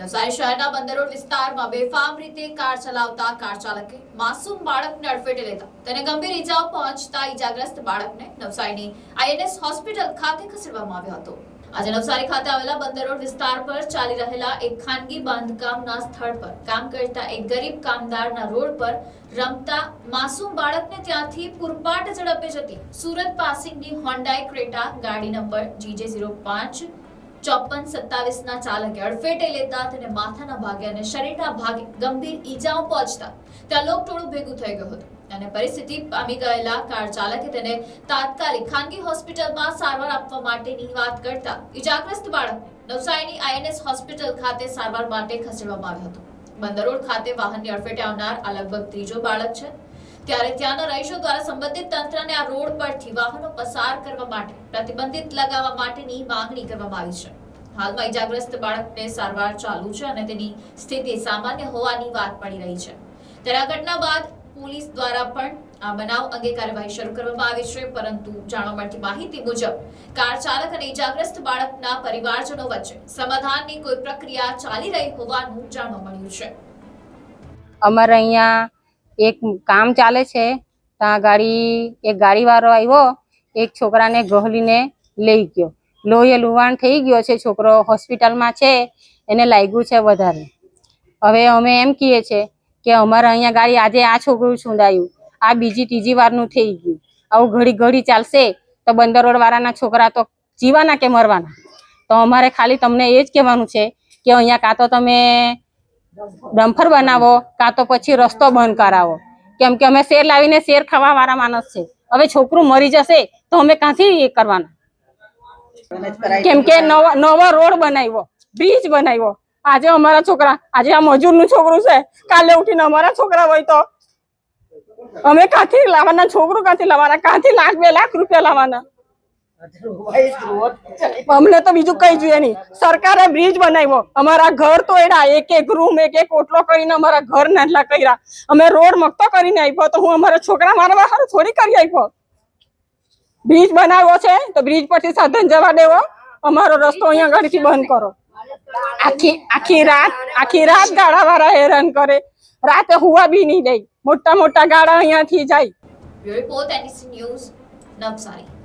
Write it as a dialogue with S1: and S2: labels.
S1: નવસારી શહેરના બંદર રોડ વિસ્તારમાં બેફામ રીતે કાર ચલાવતા કાર ચાલકે માસૂમ બાળકને અડફેટે લેતા તેને ગંભીર ઈજાઓ પહોંચતા ઈજાગ્રસ્ત બાળકને નવસારીની આઈએનએસ હોસ્પિટલ ખાતે ખસેડવામાં આવ્યો હતો. આજે નવસારી ખાતે આવેલા બંદર રોડ વિસ્તાર પર ચાલી રહેલા એક ખાનગી બાંધકામના સ્થળ પર કામ કરતા એક ગરીબ કામદારના રોડ પર રમતા માસૂમ બાળકને ત્યાંથી પૂરપાટ ઝડપે જતી સુરત પાસિંગની હોન્ડાઈ ક્રેટા ગાડી નંબર જીજે ઝીરો પાંચ ચોપન સત્તાવીસ ના ચાલકે અડફેટે લેતા તેને માથાના ભાગે અને શરીરના ભાગે ગંભીર ઈજાઓ પહોંચતા ત્યાં લોકટોળું ભેગું થઈ ગયું હતું. અને પરિસ્થિતિ પામી ગયેલા કાર ચાલકે તેને તાત્કાલિક ખાનગી હોસ્પિટલમાં સારવાર આપવા માટેની વાત કરતા ઈજાગ્રસ્ત બાળકને નવસારીની આઈએનએસ હોસ્પિટલ ખાતે સારવાર માટે ખસેડવામાં આવ્યો હતો. બંદરોડ ખાતે વાહનની અડફેટે આવનાર આ લગભગ ત્રીજો બાળક છે. ત્યારે ત્યાંના રહીશો દ્વારા સંબંધિત તંત્રને આ રોડ પરથી વાહનો પસાર કરવા માટે પ્રતિબંધિત લગાવવા માટેની માંગણી કરવામાં આવી છે. હાલમાં ઈજાગ્રસ્ત બાળકને સારવાર ચાલુ છે અને તેની સ્થિતિ સામાન્ય હોવાની વાત પડી રહી છે. ત્યારે આ ઘટના બાદ પોલીસ દ્વારા પણ આ બનાવ અંગે કાર્યવાહી શરૂ કરવામાં આવી છે, પરંતુ જાણવા મળતી માહિતી મુજબ કાર ચાલક અને ઈજાગ્રસ્ત બાળકના પરિવારજનો વચ્ચે સમાધાનની કોઈ પ્રક્રિયા ચાલી રહી હોવાનું જાણવા મળ્યું છે.
S2: અમારે અહીંયા એક કામ ચાલે છે ત્યાં ગાડી, એક ગાડીવાળો આવ્યો, એક છોકરાને ગહલીને લઈ ગયો. લોહી લુવાણ થઈ ગયો છે, છોકરો હોસ્પિટલમાં છે, એને લાગ્યું છે વધારે. હવે અમે એમ કહીએ છીએ કે અમારે અહીંયા ગાડી આજે આ છોકરું છૂંદાયું આ બીજી ત્રીજી વારનું થઈ ગયું. આવું ઘડી ઘડી ચાલશે, તો બંદર રોડ વાળાના છોકરા તો જીવાના કે મરવાના? તો અમારે ખાલી તમને એ જ કહેવાનું છે કે અહીંયા કાં તો તમે ડમ્ફર બનાવો, કાં તો પછી રસ્તો બંધ કરાવો. કેમ કે અમે શેર લાવીને શેર ખાવા વાળા માણસ છે. હવે છોકરું મરી જશે તો અમે ક્યાંથી એ કરવાના? કેમ કે નવો રોડ બનાવ્યો, બ્રિજ બનાવ્યો. આજે અમારા છોકરા આજે આ મજૂરનું છોકરું છે. કાલે ઉઠીને અમારા છોકરા હોય તો અમે ક્યાંથી લાવવાના? છોકરું ક્યાંથી લાવવાના? ક્યાંથી લાખ બે લાખ રૂપિયા લાવવાના? અમને તો બીજું કઈ જોઈએ નહીં. સરકારે બ્રિજ બનાવ્યો. અમારા ઘર તો એના એક એક રૂમ, એક એક ઓટલો કરીને અમારા ઘર નાટલા કર્યા. અમે રોડ મકતો કરીને આપ્યો તો હું અમારા છોકરા મારવા હારું થોડી કરી આપ્યો બ્રિજ બનાવ્યો છે, તો બ્રિજ પરથી સાધન જવા દેવો. અમારો રસ્તો અહીંયા ગાડીથી બંધ કરો. આખી આખી રાત આખી રાત ગાડા વાળા હેરાન કરે. રાતે હુવા બી નહીં દે. મોટા મોટા ગાડા અહીંયાથી જાય.
S1: NDC news Navsari